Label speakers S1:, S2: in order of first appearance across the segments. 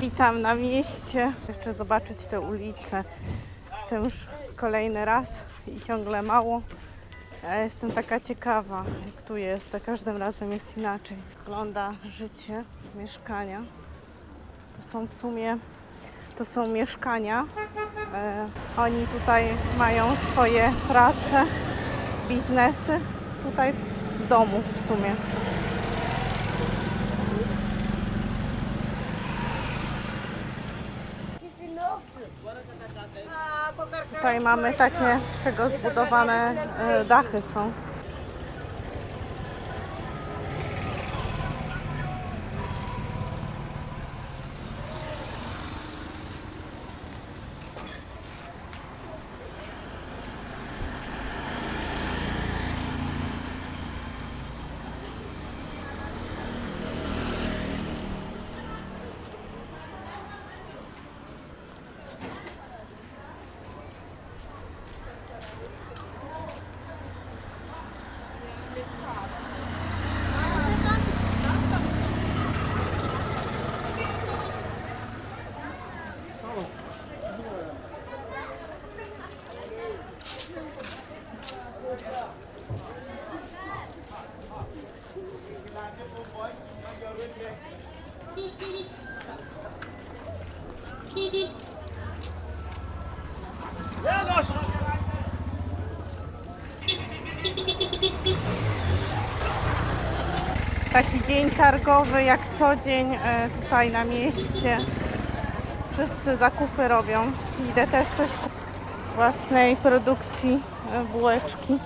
S1: Witam na mieście. Jeszcze zobaczyć te ulice. Jestem już kolejny raz i ciągle mało. Ja jestem taka ciekawa, jak tu jest. Za każdym razem jest inaczej. Wygląda życie, mieszkania. To są w sumie to są mieszkania. E, oni tutaj mają swoje prace, biznesy. Tutaj w domu w sumie. Tutaj mamy takie, z czego zbudowane e, dachy są. Taki dzień targowy jak co dzień e, tutaj na mieście. Wszyscy zakupy robią. Idę też coś własnej produkcji e, bułeczki.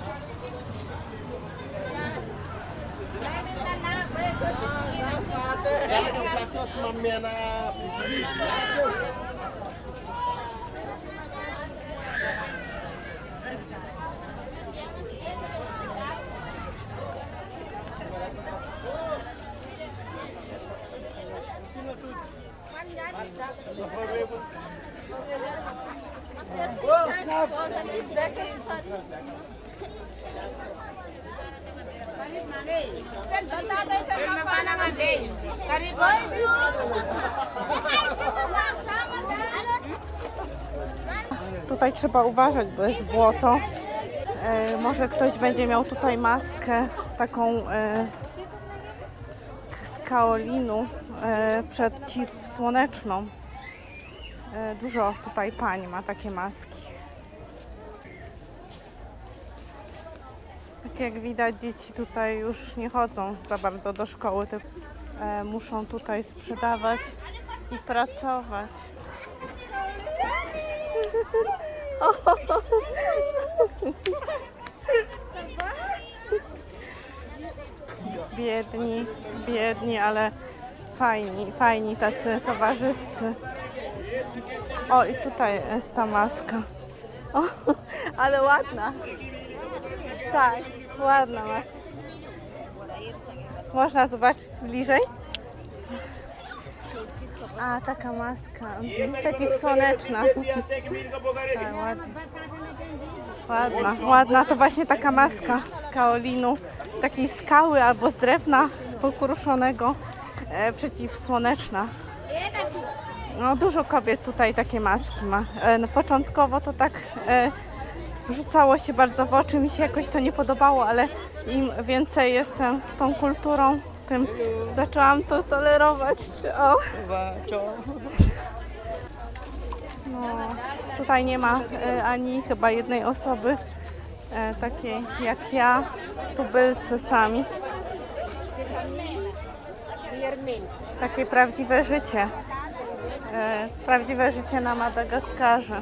S1: Tutaj trzeba uważać, bo jest błoto. E, może ktoś będzie miał tutaj maskę taką e, z kaolinu e, przeciwsłoneczną. E, dużo tutaj pań ma takie maski. Tak jak widać, dzieci tutaj już nie chodzą za bardzo do szkoły, e, muszą tutaj sprzedawać i pracować. Biedni, biedni, ale fajni, fajni tacy towarzyscy. O, i tutaj jest ta maska. O, ale ładna. Tak, ładna maska. Można zobaczyć bliżej? A, taka maska. mhm, Przeciwsłoneczna. Tak, ładna. Ładna, ładna. To właśnie taka maska z kaolinu, takiej skały albo z drewna pokruszonego, e, przeciwsłoneczna. No, dużo kobiet tutaj takie maski ma. E, no, początkowo to tak e, rzucało się bardzo w oczy, mi się jakoś to nie podobało, ale im więcej jestem z tą kulturą, tym zaczęłam to tolerować. O. No, tutaj nie ma e, ani chyba jednej osoby takiej jak ja, tubylcy sami. Takie prawdziwe życie. E, prawdziwe życie na Madagaskarze.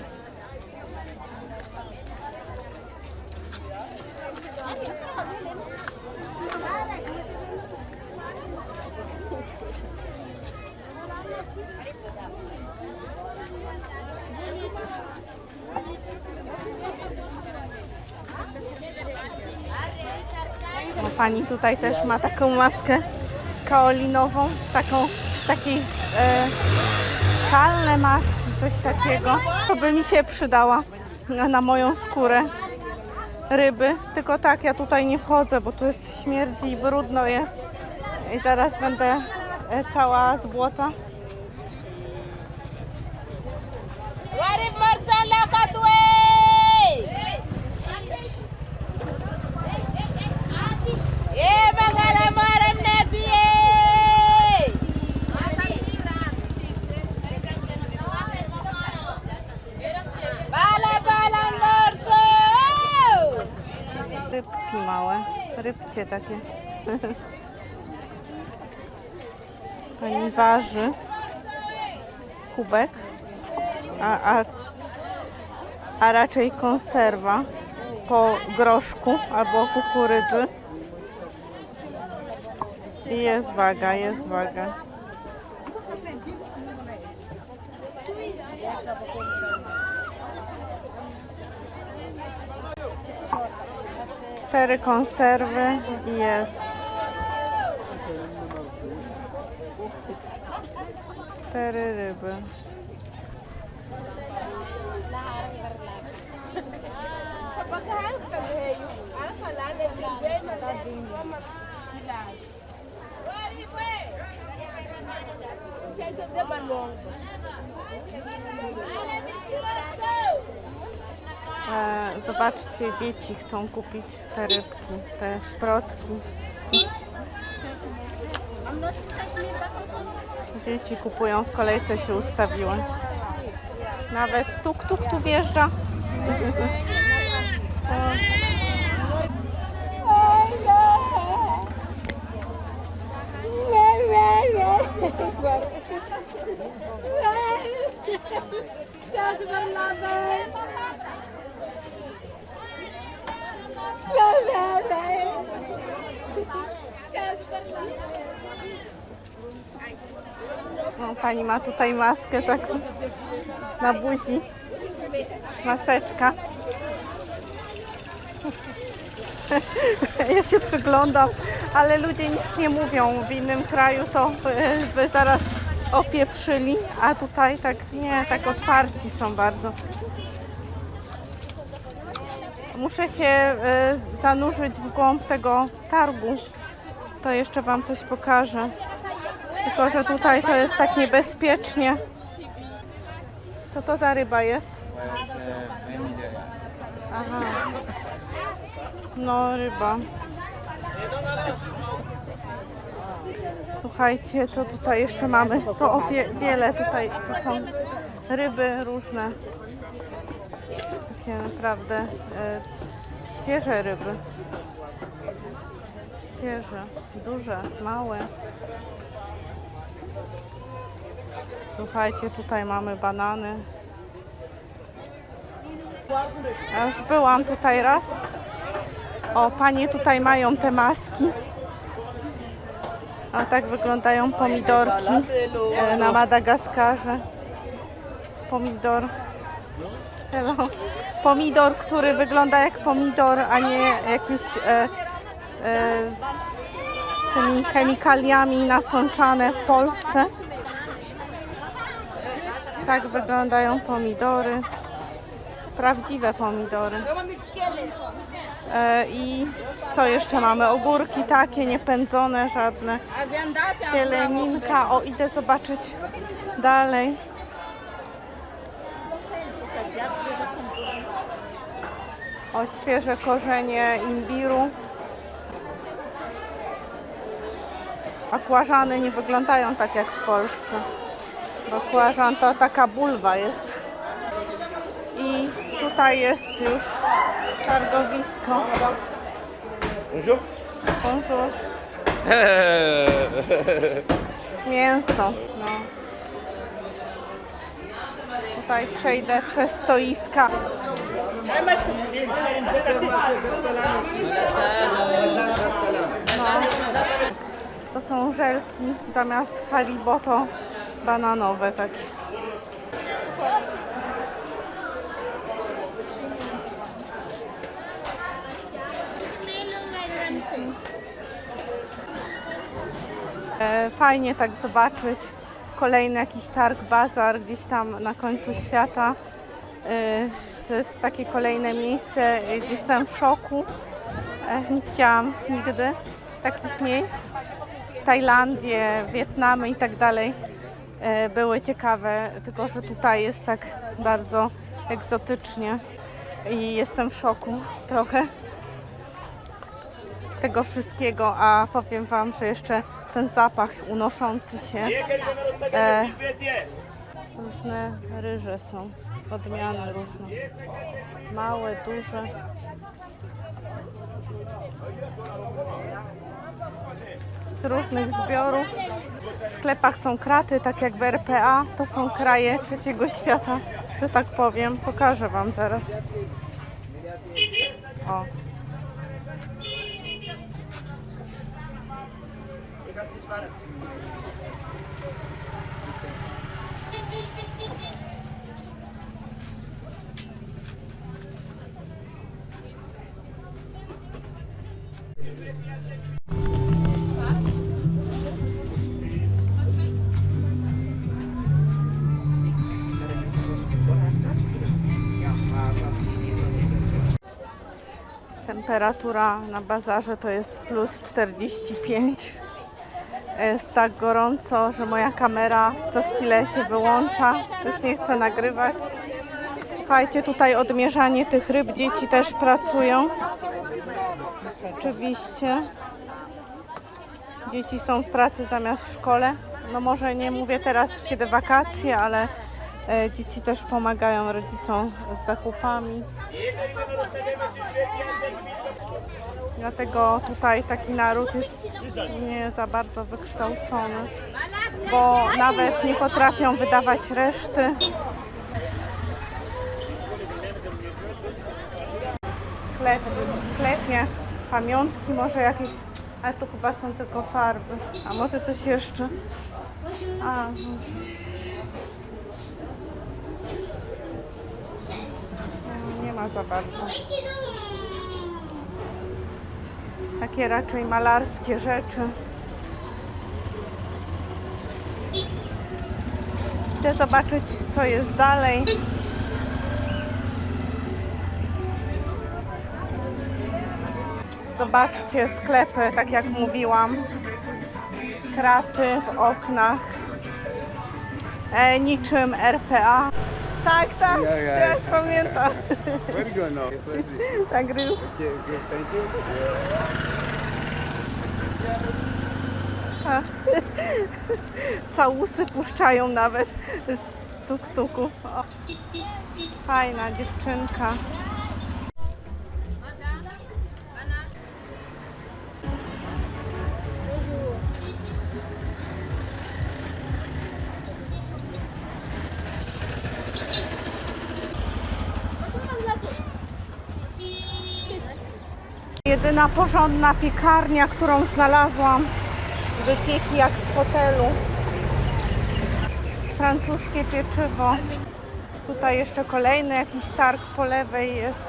S1: No, pani tutaj też ma taką maskę kaolinową, taką, takiej e, skalne maski, coś takiego. To by mi się przydała na, na moją skórę ryby. Tylko tak, ja tutaj nie wchodzę, bo tu jest śmierdzi i brudno jest. I zaraz będę e, cała z błota. Rybcie takie. Pani waży kubek, a, a, a raczej konserwa po groszku albo kukurydzy. I jest waga, jest waga. Cztery konserwy i jest. Cztery ryby. E, zobaczcie, dzieci chcą kupić te rybki, te szprotki. Dzieci kupują, w kolejce się ustawiły. Nawet tuk-tuk tu wjeżdża. O, pani ma tutaj maskę taką na buzi. Maseczka. Ja się przyglądam, ale ludzie nic nie mówią. W innym kraju to by, by zaraz opieprzyli, a tutaj tak nie, tak otwarci są bardzo. Muszę się e, zanurzyć w głąb tego targu. To jeszcze Wam coś pokażę. Tylko, że tutaj to jest tak niebezpiecznie. Co to za ryba jest? Aha. No, ryba. Słuchajcie, co tutaj jeszcze mamy? To wie, wiele tutaj, to są ryby różne. Takie naprawdę e, świeże ryby. Świeże, duże, małe. Słuchajcie, tutaj mamy banany. Ja już byłam tutaj raz. O, panie tutaj mają te maski. A tak wyglądają pomidorki e, na Madagaskarze. Pomidor. Hello. Pomidor, który wygląda jak pomidor, a nie jakieś e, e, tymi chemikaliami nasączane w Polsce. Tak wyglądają pomidory. Prawdziwe pomidory. E, I co jeszcze mamy? Ogórki takie, niepędzone żadne. Zieleninka. O, idę zobaczyć dalej. O, świeże korzenie imbiru. Akłażany nie wyglądają tak jak w Polsce. Bo kłażan to taka bulwa jest. I tutaj jest już targowisko.
S2: Bonjour.
S1: Bonjour. Mięso. No. Tutaj przejdę przez stoiska. To są żelki zamiast haribo to bananowe takie. Fajnie tak zobaczyć kolejny jakiś targ, bazar gdzieś tam na końcu świata. E, To jest takie kolejne miejsce, e, gdzieś jestem w szoku. E, Nie widziałam nigdy takich miejsc. Tajlandię, Wietnamy i tak dalej e, były ciekawe, tylko że tutaj jest tak bardzo egzotycznie i jestem w szoku trochę tego wszystkiego, a powiem Wam, że jeszcze ten zapach unoszący się, e, różne ryże są, odmiany różne, małe, duże. Z różnych zbiorów. W sklepach są kraty, tak jak w RPA. To są kraje trzeciego świata, że tak powiem. Pokażę Wam zaraz. O. Temperatura na bazarze to jest plus 45. Jest tak gorąco, że moja kamera co chwilę się wyłącza. Już nie chcę nagrywać. Słuchajcie, tutaj odmierzanie tych ryb dzieci też pracują. Oczywiście. Dzieci są w pracy zamiast w szkole. No może nie mówię teraz, kiedy wakacje, ale dzieci też pomagają rodzicom z zakupami. Dlatego tutaj taki naród jest nie za bardzo wykształcony, bo nawet nie potrafią wydawać reszty. Sklep, w sklepie pamiątki, może jakieś, ale tu chyba są tylko farby, a może coś jeszcze. A, no. No, nie ma za bardzo. Takie raczej malarskie rzeczy. Idę zobaczyć, co jest dalej. Zobaczcie sklepy, tak jak mówiłam. Kraty w oknach. E, niczym RPA. Tak, tak,
S3: Ja, ja,
S1: tak, pamiętam.
S3: Where you going now? Okay,
S1: Nagrył.
S3: okay, thank you.
S1: Całusy puszczają nawet z tuk-tuków. Fajna dziewczynka. Jedyna porządna piekarnia, którą znalazłam. Wypieki jak w hotelu. Francuskie pieczywo. Tutaj jeszcze kolejny jakiś targ po lewej jest.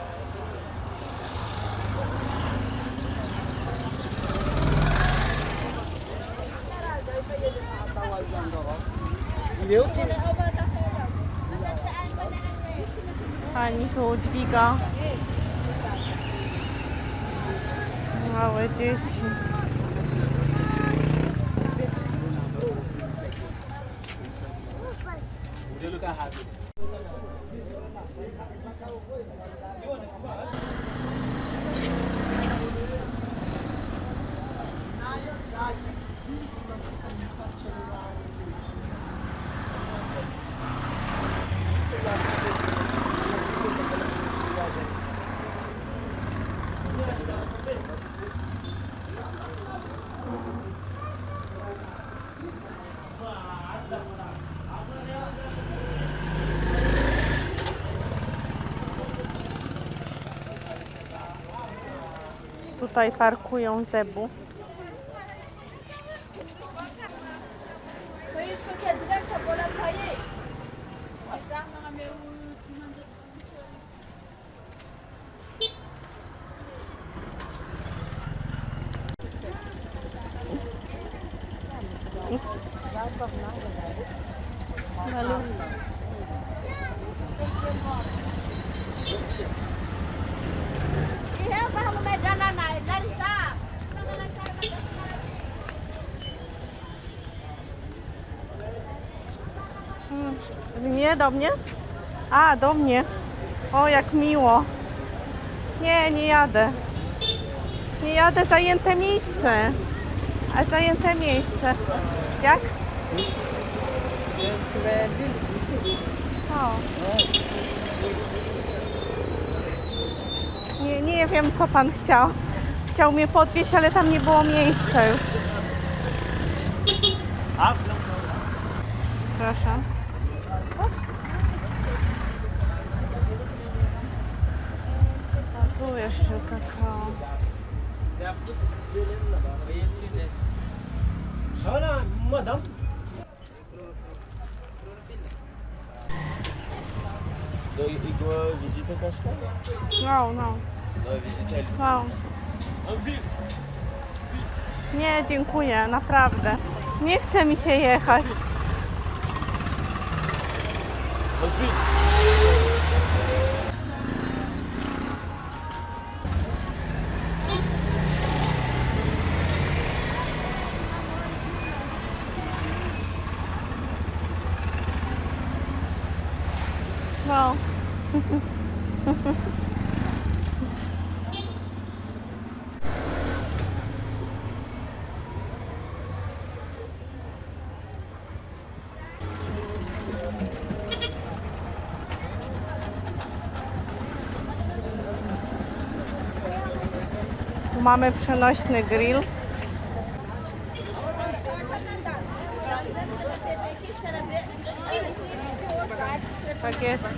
S1: Pani tu dźwiga małe dzieci. tutaj parkują zebu. Iya, Pak, mau medan anak. Nie do mnie? A, do mnie. O, jak miło. Nie, nie jadę. Nie jadę, zajęte miejsce. A zajęte miejsce. Jak? O. Nie, nie wiem, co pan chciał. Chciał mnie podwieźć, ale tam nie było miejsca już. Proszę. A tu jeszcze kakao.
S2: Do igual visita casca?
S1: No, no,
S2: Do ele.
S1: no. Nie, dziękuję, naprawdę. Nie chce mi się jechać. No. Mamy przenośny grill. Tak jest. Tak,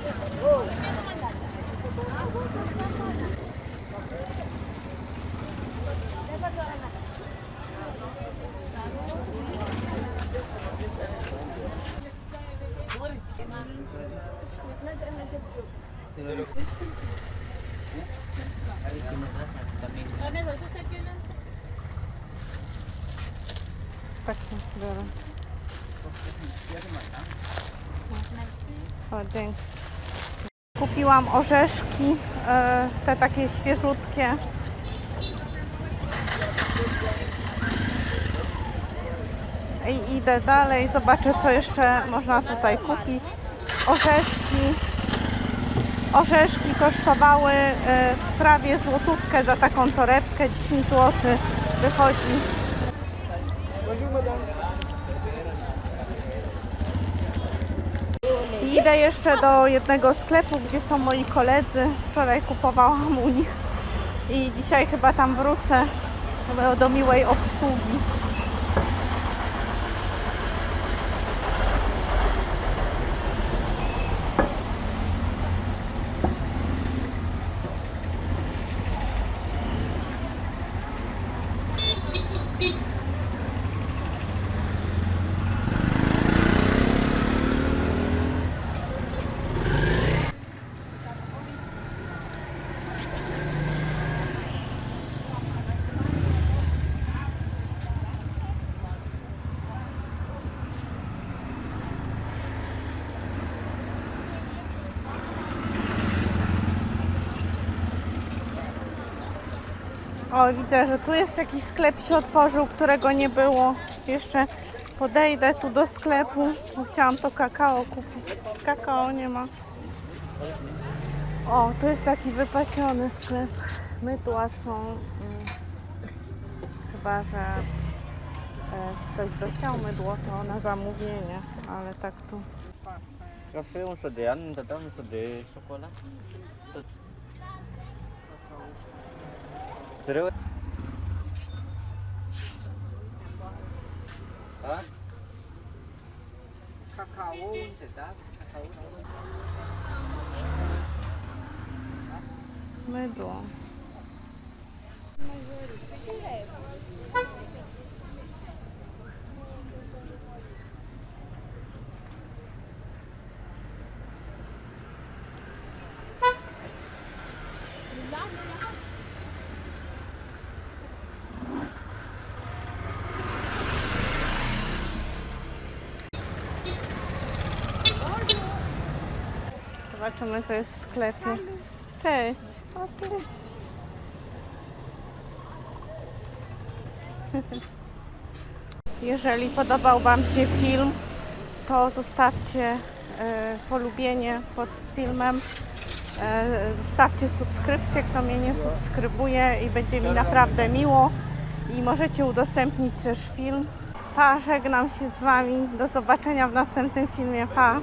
S1: Dzięki. Kupiłam orzeszki, e, te takie świeżutkie. I idę dalej, zobaczę co jeszcze można tutaj kupić. Orzeszki. Orzeszki kosztowały e, prawie złotówkę za taką torebkę, 10 zł wychodzi. I Idę jeszcze do jednego sklepu, gdzie są moi koledzy. Wczoraj kupowałam u nich i dzisiaj chyba tam wrócę do- miłej obsługi. O, widzę, że tu jest jakiś sklep się otworzył, którego nie było. Jeszcze podejdę tu do sklepu, bo chciałam to kakao kupić. Kakao nie ma. O, tu jest taki wypasiony sklep. Mydła są. mm, Chyba, że e, ktoś by chciał mydło, to na zamówienie, ale tak tu.
S4: Café, un それをあ？カカオってだカカ
S1: オ Zobaczymy, co jest w sklepie. Cześć. O, cześć. Jeżeli podobał Wam się film, to zostawcie e, polubienie pod filmem. E, zostawcie subskrypcję, kto mnie nie subskrybuje i będzie mi naprawdę miło. I możecie udostępnić też film. Pa, żegnam się z Wami. Do zobaczenia w następnym filmie. Pa.